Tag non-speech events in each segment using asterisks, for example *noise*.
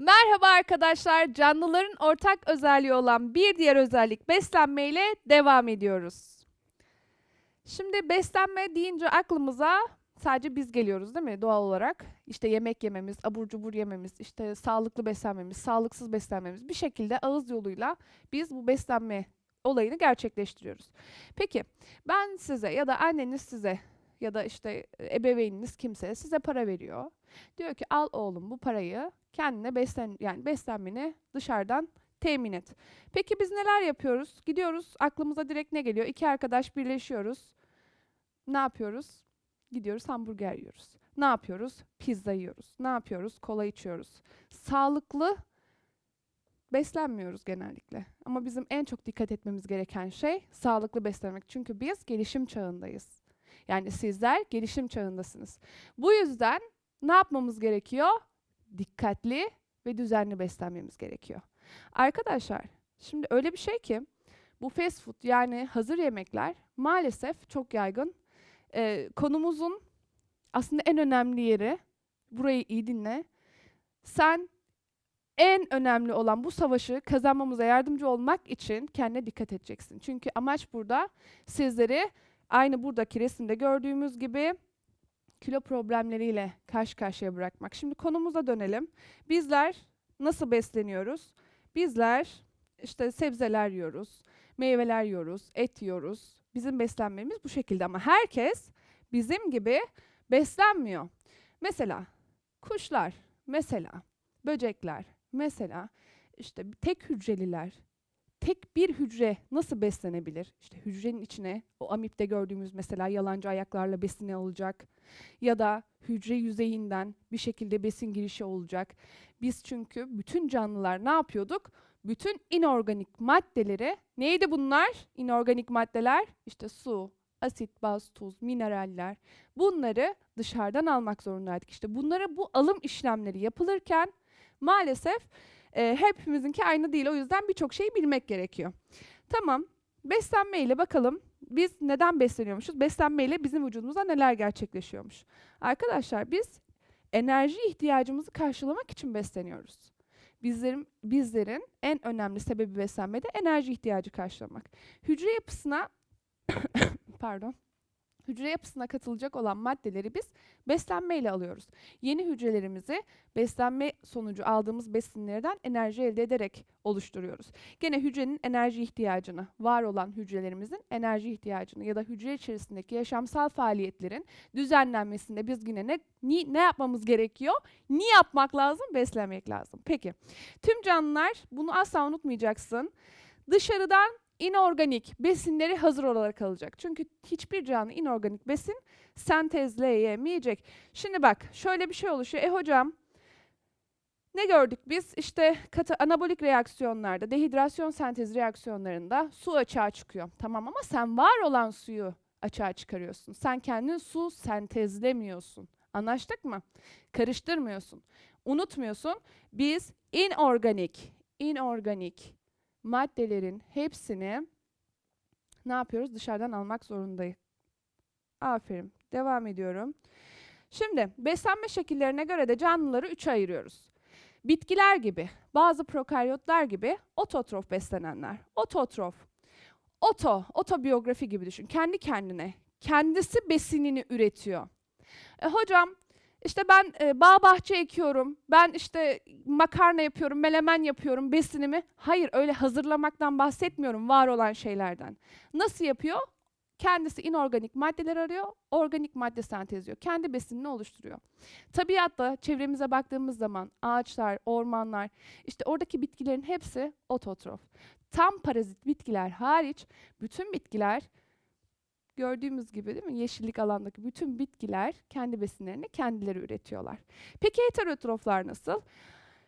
Merhaba arkadaşlar. Canlıların ortak özelliği olan bir diğer özellik beslenme ile devam ediyoruz. Şimdi beslenme deyince aklımıza sadece biz geliyoruz değil mi doğal olarak? İşte yemek yememiz, abur cubur yememiz, işte sağlıklı beslenmemiz, sağlıksız beslenmemiz bir şekilde ağız yoluyla biz bu beslenme olayını gerçekleştiriyoruz. Peki ben size ya da anneniz size ya da işte ebeveyniniz kimse size para veriyor. Diyor ki al oğlum bu parayı kendine beslen yani beslenmeni dışarıdan temin et. Peki biz neler yapıyoruz? Gidiyoruz aklımıza direkt ne geliyor? İki arkadaş birleşiyoruz. Ne yapıyoruz? Gidiyoruz hamburger yiyoruz. Ne yapıyoruz? Pizza yiyoruz. Ne yapıyoruz? Kola içiyoruz. Sağlıklı beslenmiyoruz genellikle. Ama bizim en çok dikkat etmemiz gereken şey sağlıklı beslenmek. Çünkü biz gelişim çağındayız. Yani sizler gelişim çağındasınız. Bu yüzden ne yapmamız gerekiyor? Dikkatli ve düzenli beslenmemiz gerekiyor. Arkadaşlar, şimdi öyle bir şey ki bu fast food yani hazır yemekler maalesef çok yaygın. Ee, konumuzun aslında en önemli yeri, burayı iyi dinle. Sen en önemli olan bu savaşı kazanmamıza yardımcı olmak için kendine dikkat edeceksin. Çünkü amaç burada sizleri aynı buradaki resimde gördüğümüz gibi kilo problemleriyle karşı karşıya bırakmak. Şimdi konumuza dönelim. Bizler nasıl besleniyoruz? Bizler işte sebzeler yiyoruz, meyveler yiyoruz, et yiyoruz. Bizim beslenmemiz bu şekilde ama herkes bizim gibi beslenmiyor. Mesela kuşlar, mesela böcekler, mesela işte tek hücreliler, tek bir hücre nasıl beslenebilir? İşte hücrenin içine o amipte gördüğümüz mesela yalancı ayaklarla besine olacak ya da hücre yüzeyinden bir şekilde besin girişi olacak. Biz çünkü bütün canlılar ne yapıyorduk? Bütün inorganik maddeleri neydi bunlar? İnorganik maddeler işte su, asit, baz, tuz, mineraller. Bunları dışarıdan almak zorundaydık. İşte bunlara bu alım işlemleri yapılırken maalesef e, hepimizinki aynı değil. O yüzden birçok şeyi bilmek gerekiyor. Tamam. Beslenme ile bakalım biz neden besleniyormuşuz? Beslenme ile bizim vücudumuzda neler gerçekleşiyormuş? Arkadaşlar biz enerji ihtiyacımızı karşılamak için besleniyoruz. Bizlerin, bizlerin en önemli sebebi beslenmede enerji ihtiyacı karşılamak. Hücre yapısına *coughs* pardon hücre yapısına katılacak olan maddeleri biz beslenmeyle alıyoruz. Yeni hücrelerimizi beslenme sonucu aldığımız besinlerden enerji elde ederek oluşturuyoruz. Gene hücrenin enerji ihtiyacını, var olan hücrelerimizin enerji ihtiyacını ya da hücre içerisindeki yaşamsal faaliyetlerin düzenlenmesinde biz yine ne, ni, ne yapmamız gerekiyor? Ni yapmak lazım? Beslemek lazım. Peki, tüm canlılar bunu asla unutmayacaksın. Dışarıdan inorganik besinleri hazır olarak alacak. Çünkü hiçbir canlı inorganik besin sentezleyemeyecek. Şimdi bak şöyle bir şey oluşuyor. E hocam ne gördük biz? İşte katı anabolik reaksiyonlarda, dehidrasyon sentez reaksiyonlarında su açığa çıkıyor. Tamam ama sen var olan suyu açığa çıkarıyorsun. Sen kendin su sentezlemiyorsun. Anlaştık mı? Karıştırmıyorsun. Unutmuyorsun. Biz inorganik, inorganik maddelerin hepsini ne yapıyoruz? Dışarıdan almak zorundayız. Aferin. Devam ediyorum. Şimdi beslenme şekillerine göre de canlıları üçe ayırıyoruz. Bitkiler gibi, bazı prokaryotlar gibi ototrof beslenenler. Ototrof. Oto, otobiyografi gibi düşün. Kendi kendine, kendisi besinini üretiyor. E, hocam işte ben e, bağ bahçe ekiyorum, ben işte makarna yapıyorum, melemen yapıyorum, besinimi. Hayır öyle hazırlamaktan bahsetmiyorum var olan şeylerden. Nasıl yapıyor? Kendisi inorganik maddeler arıyor, organik madde sentezliyor. Kendi besinini oluşturuyor. Tabiatta çevremize baktığımız zaman ağaçlar, ormanlar, işte oradaki bitkilerin hepsi ototrof. Tam parazit bitkiler hariç bütün bitkiler gördüğümüz gibi değil mi? Yeşillik alandaki bütün bitkiler kendi besinlerini kendileri üretiyorlar. Peki heterotroflar nasıl?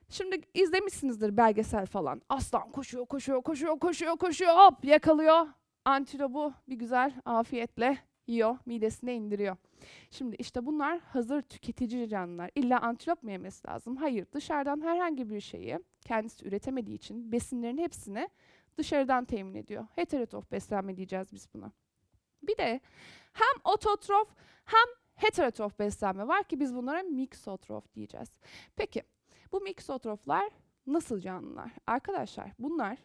Şimdi izlemişsinizdir belgesel falan. Aslan koşuyor, koşuyor, koşuyor, koşuyor, koşuyor, hop yakalıyor. Antilopu bir güzel afiyetle yiyor, midesine indiriyor. Şimdi işte bunlar hazır tüketici canlılar. İlla antilop mu yemesi lazım? Hayır, dışarıdan herhangi bir şeyi kendisi üretemediği için besinlerin hepsini dışarıdan temin ediyor. Heterotrof beslenme diyeceğiz biz buna. Bir de hem ototrof hem heterotrof beslenme var ki biz bunlara miksotrof diyeceğiz. Peki Bu miksotroflar nasıl canlılar? Arkadaşlar bunlar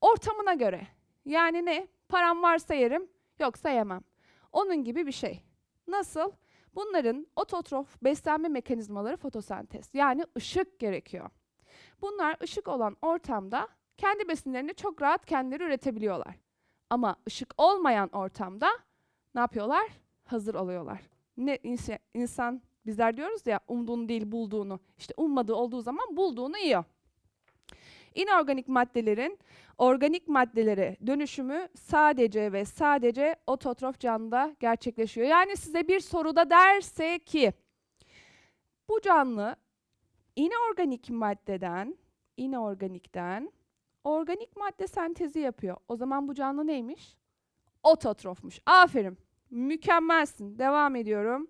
ortamına göre yani ne? Param varsa yerim yoksa yemem. Onun gibi bir şey. Nasıl? Bunların ototrof beslenme mekanizmaları fotosentez yani ışık gerekiyor. Bunlar ışık olan ortamda kendi besinlerini çok rahat kendileri üretebiliyorlar. Ama ışık olmayan ortamda ne yapıyorlar? Hazır oluyorlar. Ne insa- insan bizler diyoruz ya umduğunu değil bulduğunu. İşte ummadığı olduğu zaman bulduğunu yiyor. İnorganik maddelerin organik maddelere dönüşümü sadece ve sadece ototrof canlıda gerçekleşiyor. Yani size bir soruda derse ki bu canlı inorganik maddeden inorganikten organik madde sentezi yapıyor. O zaman bu canlı neymiş? Ototrofmuş. Aferin. Mükemmelsin. Devam ediyorum.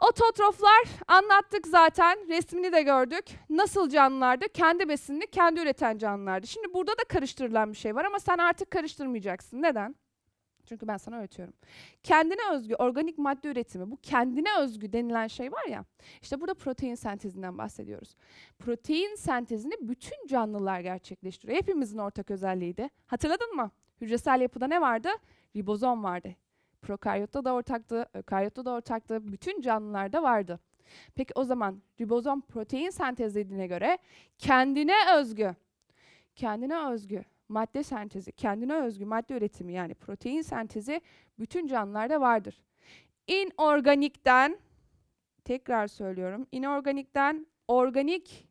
Ototroflar anlattık zaten. Resmini de gördük. Nasıl canlılardı? Kendi besinini kendi üreten canlılardı. Şimdi burada da karıştırılan bir şey var ama sen artık karıştırmayacaksın. Neden? Çünkü ben sana öğretiyorum. Kendine özgü organik madde üretimi, bu kendine özgü denilen şey var ya. İşte burada protein sentezinden bahsediyoruz. Protein sentezini bütün canlılar gerçekleştiriyor. Hepimizin ortak özelliğiydi. Hatırladın mı? Hücresel yapıda ne vardı? Ribozom vardı. Prokaryotta da ortaktı, ökaryotta da ortaktı, bütün canlılarda vardı. Peki o zaman ribozom protein sentezlediğine göre kendine özgü, kendine özgü madde sentezi, kendine özgü madde üretimi yani protein sentezi bütün canlılarda vardır. İnorganikten, tekrar söylüyorum, inorganikten organik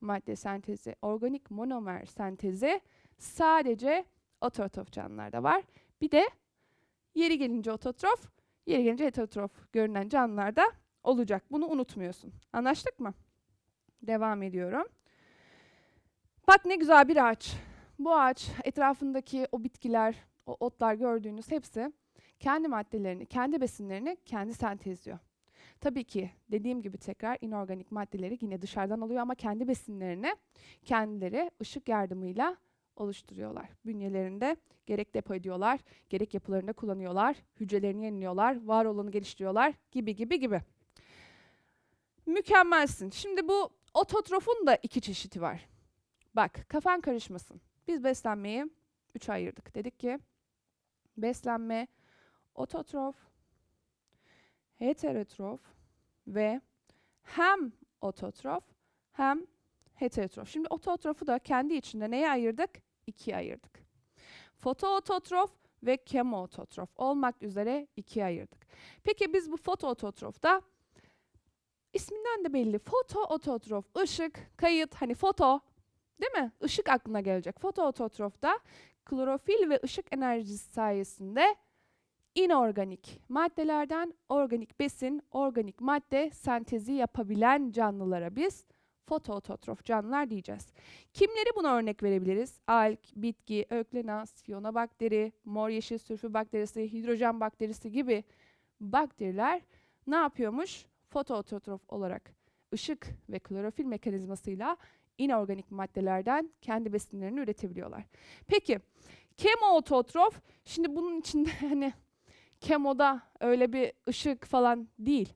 madde sentezi, organik monomer sentezi sadece ototrof canlılarda var. Bir de yeri gelince ototrof, yeri gelince heterotrof görünen canlılarda olacak. Bunu unutmuyorsun. Anlaştık mı? Devam ediyorum. Bak ne güzel bir ağaç. Bu ağaç etrafındaki o bitkiler, o otlar gördüğünüz hepsi kendi maddelerini, kendi besinlerini kendi sentezliyor. Tabii ki dediğim gibi tekrar inorganik maddeleri yine dışarıdan alıyor ama kendi besinlerini kendileri ışık yardımıyla oluşturuyorlar. Bünyelerinde gerek depo ediyorlar, gerek yapılarında kullanıyorlar, hücrelerini yeniliyorlar, var olanı geliştiriyorlar gibi gibi gibi. Mükemmelsin. Şimdi bu ototrofun da iki çeşidi var. Bak kafan karışmasın. Biz beslenmeyi üçe ayırdık. Dedik ki beslenme ototrof, heterotrof ve hem ototrof hem heterotrof. Şimdi ototrofu da kendi içinde neye ayırdık? İkiye ayırdık. Fotoototrof ve kemoototrof olmak üzere ikiye ayırdık. Peki biz bu fotoototrofta isminden de belli fotoototrof, ışık, kayıt, hani foto değil mi? Işık aklına gelecek. Fotoototrofta klorofil ve ışık enerjisi sayesinde inorganik maddelerden organik besin, organik madde sentezi yapabilen canlılara biz fotoototrof canlılar diyeceğiz. Kimleri buna örnek verebiliriz? Alg, bitki, öklenas, fiyonobakteri, mor yeşil sülfür bakterisi, hidrojen bakterisi gibi bakteriler ne yapıyormuş? Fotoototrof olarak ışık ve klorofil mekanizmasıyla inorganik maddelerden kendi besinlerini üretebiliyorlar. Peki kemoototrof şimdi bunun içinde *laughs* hani kemoda öyle bir ışık falan değil.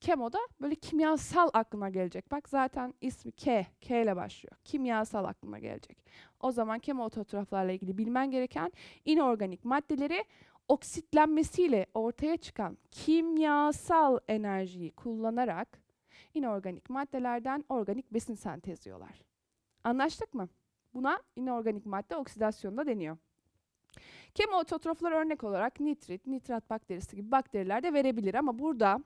Kemoda böyle kimyasal aklına gelecek. Bak zaten ismi K, K ile başlıyor. Kimyasal aklına gelecek. O zaman kemoototroflarla ilgili bilmen gereken inorganik maddeleri oksitlenmesiyle ortaya çıkan kimyasal enerjiyi kullanarak inorganik maddelerden organik besin sentezliyorlar. Anlaştık mı? Buna inorganik madde oksidasyonu da deniyor. Kemoototroflar örnek olarak nitrit, nitrat bakterisi gibi bakteriler de verebilir ama burada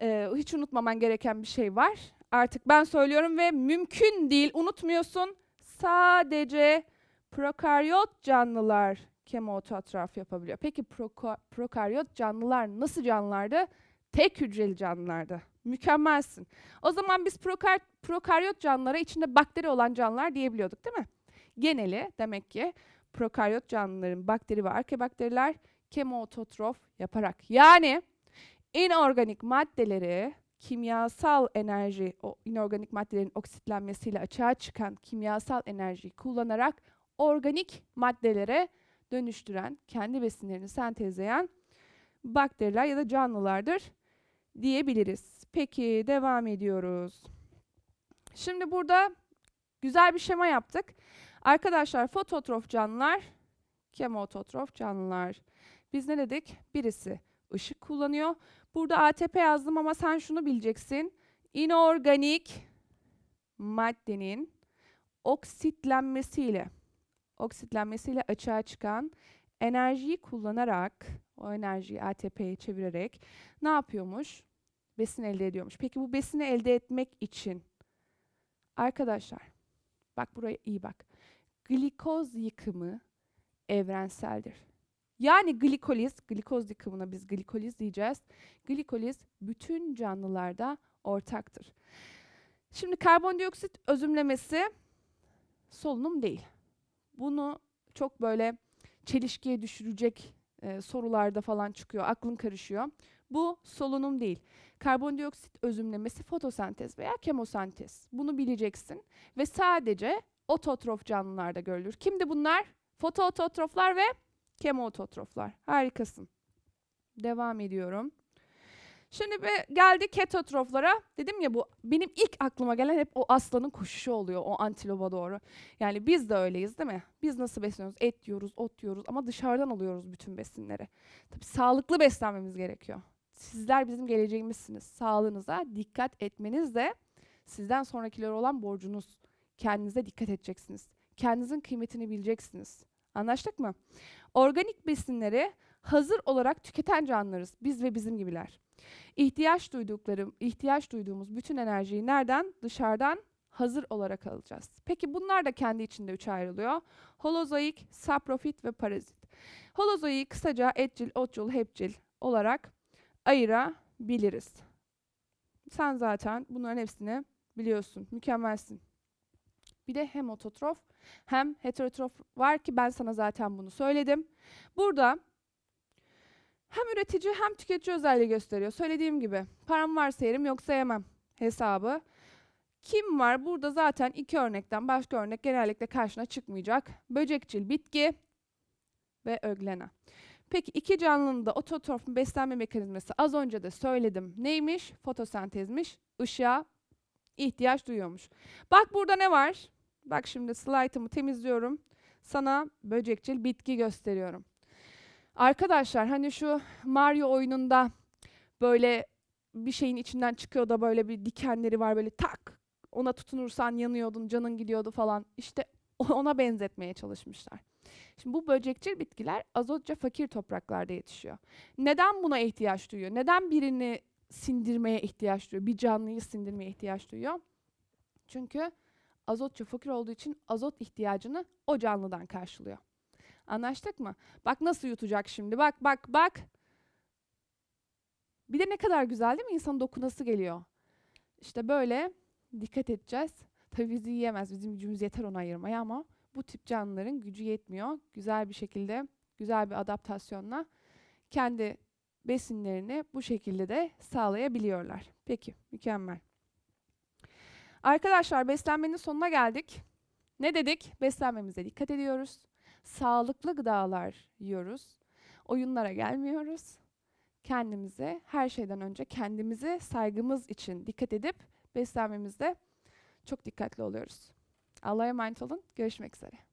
e, hiç unutmaman gereken bir şey var. Artık ben söylüyorum ve mümkün değil unutmuyorsun. Sadece prokaryot canlılar kemoototrof yapabiliyor. Peki proka- prokaryot canlılar nasıl canlılardı? Tek hücreli canlılardı. Mükemmelsin. O zaman biz prokar prokaryot canlılara içinde bakteri olan canlılar diyebiliyorduk değil mi? Geneli demek ki prokaryot canlıların bakteri ve arkebakteriler kemoototrof yaparak yani inorganik maddeleri kimyasal enerji, o inorganik maddelerin oksitlenmesiyle açığa çıkan kimyasal enerjiyi kullanarak organik maddelere dönüştüren, kendi besinlerini sentezleyen bakteriler ya da canlılardır diyebiliriz. Peki devam ediyoruz. Şimdi burada güzel bir şema yaptık. Arkadaşlar fototrof canlılar, kemototrof canlılar. Biz ne dedik? Birisi ışık kullanıyor. Burada ATP yazdım ama sen şunu bileceksin. İnorganik maddenin oksitlenmesiyle oksitlenmesiyle açığa çıkan enerjiyi kullanarak o enerjiyi ATP'ye çevirerek ne yapıyormuş? Besin elde ediyormuş. Peki bu besini elde etmek için arkadaşlar bak buraya iyi bak. Glikoz yıkımı evrenseldir. Yani glikoliz, glikoz yıkımına biz glikoliz diyeceğiz. Glikoliz bütün canlılarda ortaktır. Şimdi karbondioksit özümlemesi solunum değil. Bunu çok böyle çelişkiye düşürecek e, sorularda falan çıkıyor, aklın karışıyor. Bu solunum değil. Karbondioksit özümlemesi fotosentez veya kemosentez. Bunu bileceksin ve sadece ototrof canlılarda görülür. Kimdi bunlar? Fotoototroflar ve kemoototroflar. Harikasın. Devam ediyorum. Şimdi bir geldi ketotroflara. Dedim ya bu benim ilk aklıma gelen hep o aslanın koşuşu oluyor o antilopa doğru. Yani biz de öyleyiz değil mi? Biz nasıl besleniyoruz? Et yiyoruz, ot yiyoruz ama dışarıdan alıyoruz bütün besinleri. Tabii sağlıklı beslenmemiz gerekiyor. Sizler bizim geleceğimizsiniz. Sağlığınıza dikkat etmeniz de sizden sonrakiler olan borcunuz. Kendinize dikkat edeceksiniz. Kendinizin kıymetini bileceksiniz. Anlaştık mı? Organik besinleri hazır olarak tüketen canlılarız. Biz ve bizim gibiler. İhtiyaç duyduklarım, ihtiyaç duyduğumuz bütün enerjiyi nereden? Dışarıdan hazır olarak alacağız. Peki bunlar da kendi içinde üçe ayrılıyor. Holozoik, saprofit ve parazit. Holozoiği kısaca etçil, otçul, hepçil olarak ayırabiliriz. Sen zaten bunların hepsini biliyorsun. Mükemmelsin. Bir de hem ototrof hem heterotrof var ki ben sana zaten bunu söyledim. Burada hem üretici hem tüketici özelliği gösteriyor. Söylediğim gibi param varsa yerim yoksa yemem hesabı. Kim var? Burada zaten iki örnekten başka örnek genellikle karşına çıkmayacak. Böcekçil bitki ve öglena. Peki iki canlının da ototrof beslenme mekanizması az önce de söyledim. Neymiş? Fotosentezmiş. Işığa ihtiyaç duyuyormuş. Bak burada ne var? Bak şimdi slaytımı temizliyorum. Sana böcekçil bitki gösteriyorum. Arkadaşlar hani şu Mario oyununda böyle bir şeyin içinden çıkıyor da böyle bir dikenleri var böyle tak ona tutunursan yanıyordun canın gidiyordu falan. İşte *laughs* ona benzetmeye çalışmışlar. Şimdi bu böcekçil bitkiler azotça fakir topraklarda yetişiyor. Neden buna ihtiyaç duyuyor? Neden birini sindirmeye ihtiyaç duyuyor? Bir canlıyı sindirmeye ihtiyaç duyuyor? Çünkü azotça fakir olduğu için azot ihtiyacını o canlıdan karşılıyor. Anlaştık mı? Bak nasıl yutacak şimdi. Bak bak bak. Bir de ne kadar güzel değil mi? İnsanın dokunası geliyor. İşte böyle dikkat edeceğiz. Tabii bizi yiyemez. Bizim gücümüz yeter onu ayırmaya ama bu tip canlıların gücü yetmiyor. Güzel bir şekilde, güzel bir adaptasyonla kendi besinlerini bu şekilde de sağlayabiliyorlar. Peki, mükemmel. Arkadaşlar beslenmenin sonuna geldik. Ne dedik? Beslenmemize dikkat ediyoruz. Sağlıklı gıdalar yiyoruz. Oyunlara gelmiyoruz. Kendimize her şeyden önce kendimize saygımız için dikkat edip beslenmemizde çok dikkatli oluyoruz. Allah'a emanet olun. Görüşmek üzere.